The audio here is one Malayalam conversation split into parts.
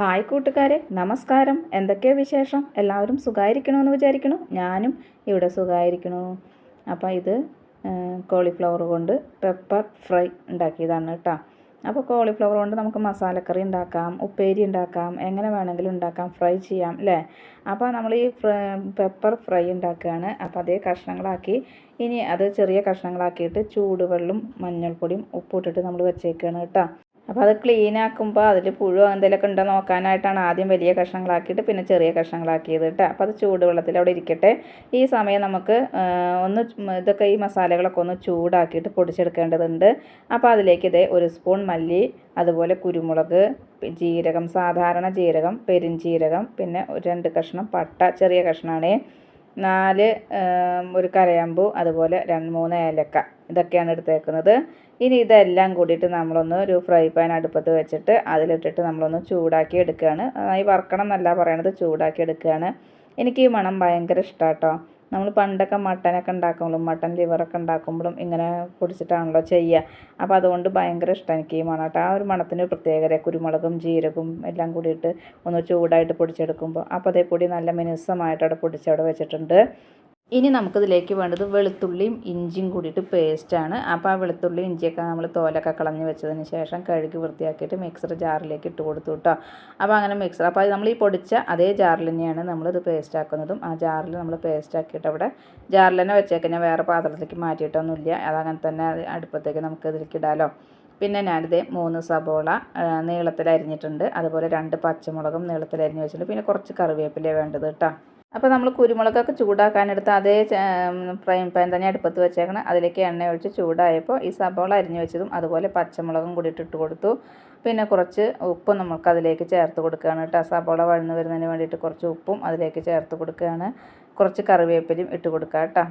ഹായ് കൂട്ടുകാരെ നമസ്കാരം. എന്തൊക്കെയാണ് വിശേഷം? എല്ലാവരും സുഖമായിരിക്കണമെന്ന് വിചാരിക്കണു. ഞാനും ഇവിടെ സുഖമായിരിക്കണു അപ്പോൾ ഇത് കോളിഫ്ലവർ കൊണ്ട് പെപ്പർ ഫ്രൈ ഉണ്ടാക്കിയതാണ് കേട്ടോ അപ്പോൾ കോളിഫ്ലവർ കൊണ്ട് നമുക്ക് മസാലക്കറി ഉണ്ടാക്കാം ഉപ്പേരി ഉണ്ടാക്കാം എങ്ങനെ വേണമെങ്കിലും ഉണ്ടാക്കാം ഫ്രൈ ചെയ്യാം അല്ലേ അപ്പോൾ നമ്മൾ ഈ പെപ്പർ ഫ്രൈ ഉണ്ടാക്കുകയാണ് അപ്പോൾ അതേ കഷ്ണങ്ങളാക്കി ഇനി അത് ചെറിയ കഷ്ണങ്ങളാക്കിയിട്ട് ചൂടുവെള്ളം മഞ്ഞൾപ്പൊടിയും ഉപ്പിട്ടിട്ട് നമ്മൾ വെച്ചേക്കുകയാണ് കേട്ടോ അപ്പോൾ അത് ക്ലീൻ ആക്കുമ്പോൾ അതിൽ പുഴു എന്തെങ്കിലുമൊക്കെ ഉണ്ടോ നോക്കാനായിട്ടാണ് ആദ്യം വലിയ കഷ്ണങ്ങളാക്കിയിട്ട് പിന്നെ ചെറിയ കഷ്ണങ്ങളാക്കിയത് കേട്ടോ. അപ്പോൾ അത് ചൂടുവെള്ളത്തിൽ അവിടെ ഇരിക്കട്ടെ. ഈ സമയം നമുക്ക് ഒന്ന് ഇതൊക്കെ ഈ മസാലകളൊക്കെ ഒന്ന് ചൂടാക്കിയിട്ട് പൊടിച്ചെടുക്കേണ്ടതുണ്ട്. അപ്പോൾ അതിലേക്ക് ഇതേ ഒരു സ്പൂൺ മല്ലി അതുപോലെ കുരുമുളക് ജീരകം സാധാരണ ജീരകം പെരിഞ്ചീരകം പിന്നെ രണ്ട് കഷ്ണം പട്ട ചെറിയ കഷ്ണമാണ്. നാല് ഒരു കരയാമ്പൂ അതുപോലെ രണ്ട് മൂന്ന് ഏലക്ക. ഇതൊക്കെയാണ് എടുത്തേക്കുന്നത്. ഇനി ഇതെല്ലാം കൂടിയിട്ട് നമ്മളൊന്ന് ഒരു ഫ്രൈ പാൻ അടുപ്പത്ത് വെച്ചിട്ട് അതിലിട്ടിട്ട് നമ്മളൊന്ന് ചൂടാക്കി എടുക്കുകയാണ്. ഈ വറക്കണം എന്നല്ല പറയണത് ചൂടാക്കി എടുക്കുകയാണ്. എനിക്ക് ഈ മണം ഭയങ്കര ഇഷ്ടമാണ് കേട്ടോ നമ്മൾ പണ്ടൊക്കെ മട്ടനൊക്കെ ഉണ്ടാക്കുമ്പോഴും മട്ടൻ ലിവറൊക്കെ ഉണ്ടാക്കുമ്പോഴും ഇങ്ങനെ പൊടിച്ചിട്ടാണല്ലോ ചെയ്യുക. അപ്പോൾ അതുകൊണ്ട് ഭയങ്കര ഇഷ്ടം എനിക്ക് ഈ മണം ആ ഒരു മണത്തിന് പ്രത്യേകത കുരുമുളകും ജീരകവും എല്ലാം കൂടിയിട്ട് ഒന്ന് ചൂടായിട്ട് പൊടിച്ചെടുക്കുമ്പോൾ. അപ്പോൾ അതേ പൊടി നല്ല മിനുസമായിട്ട് അവിടെ പൊടിച്ചവിടെ വെച്ചിട്ടുണ്ട്. ഇനി നമുക്കിതിലേക്ക് വേണ്ടത് വെളുത്തുള്ളിയും ഇഞ്ചിയും കൂടിയിട്ട് പേസ്റ്റാണ് അപ്പോൾ ആ വെളുത്തുള്ളി ഇഞ്ചിയൊക്കെ നമ്മൾ തോലൊക്കെ കളഞ്ഞ് വെച്ചതിന് ശേഷം കഴുകി വൃത്തിയാക്കിയിട്ട് മിക്സർ ജാറിലേക്ക് ഇട്ട് കൊടുത്തു കേട്ടോ അപ്പോൾ അങ്ങനെ മിക്സർ അപ്പോൾ നമ്മൾ ഈ പൊടിച്ച അതേ ജാറിൽ തന്നെയാണ് നമ്മളിത് പേസ്റ്റാക്കുന്നതും ആ ജാറിൽ നമ്മൾ പേസ്റ്റാക്കിയിട്ട് അവിടെ ജാറിൽ തന്നെ വെച്ചേക്കാൻ വേറെ പാത്രത്തിലേക്ക് മാറ്റിയിട്ടൊന്നുമില്ല. അതങ്ങനെ തന്നെ അടുപ്പത്തേക്ക് നമുക്ക് ഇതിലേക്ക് ഇടാമല്ലോ പിന്നെ ഞാനിത് മൂന്ന് സബോള നീളത്തിൽ അരിഞ്ഞിട്ടുണ്ട് അതുപോലെ രണ്ട് പച്ചമുളകും നീളത്തിൽ അരിഞ്ഞ് വെച്ചിട്ടുണ്ട്. പിന്നെ കുറച്ച് കറിവേപ്പില വേണ്ടത് കേട്ടോ അപ്പോൾ നമ്മൾ കുരുമുളകൊക്കെ ചൂടാക്കാനെടുത്ത് അതേ ഫ്രൈ പാൻ തന്നെ അടുപ്പത്ത് വെച്ചേക്കണം. അതിലേക്ക് എണ്ണ ഒഴിച്ച് ചൂടായപ്പോൾ ഈ സബോള അരിഞ്ഞു വെച്ചതും അതുപോലെ പച്ചമുളകും കൂടി ഇട്ടിട്ട് കൊടുത്തു. പിന്നെ കുറച്ച് ഉപ്പും നമുക്ക് അതിലേക്ക് ചേർത്ത് കൊടുക്കുകയാണ് കേട്ടോ. സബോള വഴന്ന് വരുന്നതിന് വേണ്ടിയിട്ട് കുറച്ച് ഉപ്പും അതിലേക്ക് ചേർത്ത് കൊടുക്കുകയാണ്. കുറച്ച് കറിവേപ്പിലയും ഇട്ട് കൊടുക്കുക കേട്ടോ.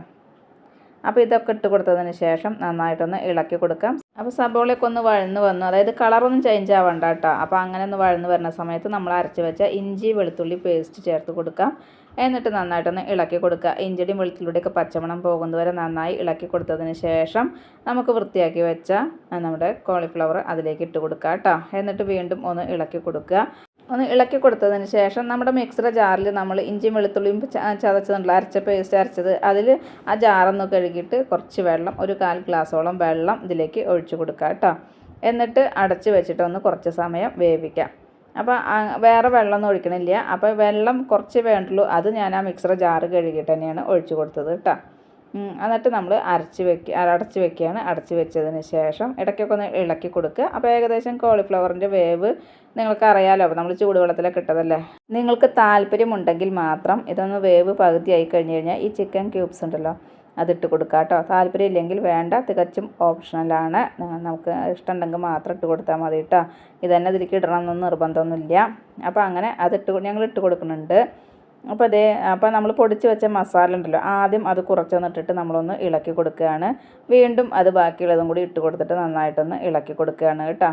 അപ്പോൾ ഇതൊക്കെ ഇട്ട് കൊടുത്തതിന് ശേഷം നന്നായിട്ടൊന്ന് ഇളക്കി കൊടുക്കാം. അപ്പോൾ സബോളയൊക്കെ ഒന്ന് വഴന്ന് വന്നു. അതായത് കളറൊന്നും ചേഞ്ച് ആവണ്ട കേട്ടോ. അപ്പോൾ അങ്ങനെ ഒന്ന് വഴന്ന് വരുന്ന സമയത്ത് നമ്മൾ അരച്ച് വെച്ച ഇഞ്ചി വെളുത്തുള്ളി പേസ്റ്റ് ചേർത്ത് കൊടുക്കാം. എന്നിട്ട് നന്നായിട്ടൊന്ന് ഇളക്കി കൊടുക്കുക. ഇഞ്ചിയും വെളുത്തുള്ളിയുടെയൊക്കെ പച്ചമണം പോകുന്നതുവരെ നന്നായി ഇളക്കി കൊടുത്തതിന് ശേഷം നമുക്ക് വൃത്തിയാക്കി വെച്ച നമ്മുടെ കോളിഫ്ലവർ അതിലേക്ക് ഇട്ട് കൊടുക്കുക കേട്ടോ. എന്നിട്ട് വീണ്ടും ഒന്ന് ഇളക്കി കൊടുക്കുക. ഒന്ന് ഇളക്കി കൊടുത്തതിന് ശേഷം നമ്മുടെ മിക്സറെ ജാറിൽ നമ്മൾ ഇഞ്ചിയും വെളുത്തുള്ളിയും ചതച്ചതുണ്ടല്ലോ അരച്ച പേസ്റ്റ് അരച്ചത്. അതിൽ ആ ജാറൊന്ന് കഴുകിയിട്ട് കുറച്ച് വെള്ളം ഒരു കാൽ ഗ്ലാസോളം വെള്ളം ഇതിലേക്ക് ഒഴിച്ചു കൊടുക്കുക കേട്ടോ. എന്നിട്ട് അടച്ച് വെച്ചിട്ട് ഒന്ന് കുറച്ച് സമയം വേവിക്കാം. അപ്പോൾ വേറെ വെള്ളമൊന്നും ഒഴിക്കണില്ല. അപ്പോൾ വെള്ളം കുറച്ച് വേണ്ടുള്ളൂ. അത് ഞാൻ ആ മിക്സർ ജാറ് കഴുകിയിട്ട് തന്നെയാണ് ഒഴിച്ചു കൊടുത്തത് കേട്ടോ. എന്നിട്ട് നമ്മൾ അരച്ച് വെക്കുക അടച്ച് വെക്കുകയാണ്. അടച്ച് വെച്ചതിന് ശേഷം ഇടയ്ക്കൊക്കെ ഒന്ന് ഇളക്കി കൊടുക്കുക. അപ്പോൾ ഏകദേശം കോളിഫ്ലവറിന്റെ വേവ് നിങ്ങൾക്ക് അറിയാലോ അപ്പോൾ നമ്മൾ ചൂടുവെള്ളത്തിലൊക്കെ ഇട്ടതല്ലേ? നിങ്ങൾക്ക് താല്പര്യമുണ്ടെങ്കിൽ മാത്രം ഇതൊന്ന് വേവ് പകുതിയായി കഴിഞ്ഞ് കഴിഞ്ഞാൽ ഈ ചിക്കൻ ക്യൂബ്സ് ഉണ്ടല്ലോ അതിട്ട് കൊടുക്കുക കേട്ടോ. താല്പര്യം ഇല്ലെങ്കിൽ വേണ്ട തികച്ചും ഓപ്ഷണലാണ് നമുക്ക് ഇഷ്ടമുണ്ടെങ്കിൽ മാത്രം ഇട്ട് കൊടുത്താൽ മതി കേട്ടോ. ഇതന്നെ ഇതിലേക്ക് ഇടണമെന്നൊന്നും നിർബന്ധമൊന്നുമില്ല. അപ്പോൾ അങ്ങനെ അതിട്ട് ഞങ്ങൾ ഇട്ട് കൊടുക്കുന്നുണ്ട്. അപ്പോൾ അതേ അപ്പോൾ നമ്മൾ പൊടിച്ച് വെച്ച മസാല ഉണ്ടല്ലോ ആദ്യം അത് കുറച്ചൊന്ന് ഇട്ടിട്ട് നമ്മളൊന്ന് ഇളക്കി കൊടുക്കുകയാണ്. വീണ്ടും അത് ബാക്കിയുള്ളതും കൂടി ഇട്ട് കൊടുത്തിട്ട് നന്നായിട്ടൊന്ന് ഇളക്കി കൊടുക്കുകയാണ് കേട്ടോ.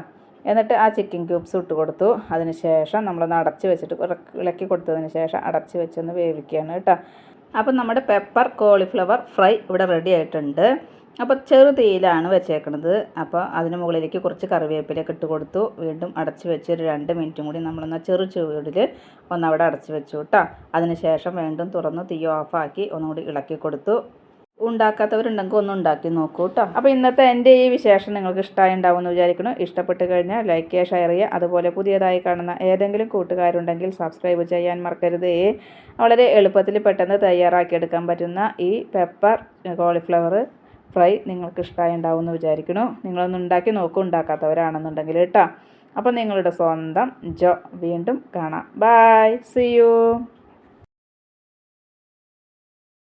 എന്നിട്ട് ആ ചിക്കൻ ക്യൂബ്സ് ഇട്ട് കൊടുത്തു. അതിന് ശേഷം നമ്മളൊന്ന് അടച്ച് വെച്ചിട്ട് ഇളക്കി കൊടുത്തതിന് ശേഷം അടച്ച് വെച്ചൊന്ന് വേവിക്കുകയാണ് കേട്ടോ. അപ്പം നമ്മുടെ പെപ്പർ കോളിഫ്ലവർ ഫ്രൈ ഇവിടെ റെഡി ആയിട്ടുണ്ട്. അപ്പോൾ ചെറു തീയിലാണ് വെച്ചേക്കണത്. അപ്പോൾ അതിന് മുകളിലേക്ക് കുറച്ച് കറിവേപ്പിലൊക്കെ ഇട്ട് കൊടുത്തു. വീണ്ടും അടച്ച് വെച്ച് ഒരു രണ്ട് മിനിറ്റും കൂടി നമ്മളൊന്ന് ചെറു ചൂടിൽ ഒന്നവിടെ അടച്ച് വെച്ചു കേട്ടോ അതിന് ശേഷം വീണ്ടും തുറന്ന് തീ ഓഫാക്കി ഒന്നുകൂടി ഇളക്കി കൊടുത്തു. ഉണ്ടാക്കാത്തവരുണ്ടെങ്കിൽ ഒന്ന് ഉണ്ടാക്കി നോക്കൂ കേട്ടോ അപ്പോൾ ഇന്നത്തെ എന്റെ ഈ വിശേഷം നിങ്ങൾക്ക് ഇഷ്ടമായി ഉണ്ടാവുമെന്ന് വിചാരിക്കുന്നു. ഇഷ്ടപ്പെട്ട് കഴിഞ്ഞാൽ ലൈക്ക് ചെയ്യുക ഷെയർ ചെയ്യുക. അതുപോലെ പുതിയതായി കാണുന്ന ഏതെങ്കിലും കൂട്ടുകാരുണ്ടെങ്കിൽ സബ്സ്ക്രൈബ് ചെയ്യാൻ മറക്കരുത്. വളരെ എളുപ്പത്തിൽ പെട്ടെന്ന് തയ്യാറാക്കിയെടുക്കാൻ പറ്റുന്ന ഈ പെപ്പർ കോളിഫ്ലവർ ഫ്രൈ നിങ്ങൾക്ക് ഇഷ്ടമായി ഉണ്ടാവുമെന്ന് വിചാരിക്കുന്നു നിങ്ങളൊന്ന് ഉണ്ടാക്കി നോക്കും ഉണ്ടാക്കാത്തവരാണെന്നുണ്ടെങ്കിൽ കേട്ടോ. അപ്പം നിങ്ങളുടെ സ്വന്തം ജോ വീണ്ടും കാണാം. Bye C U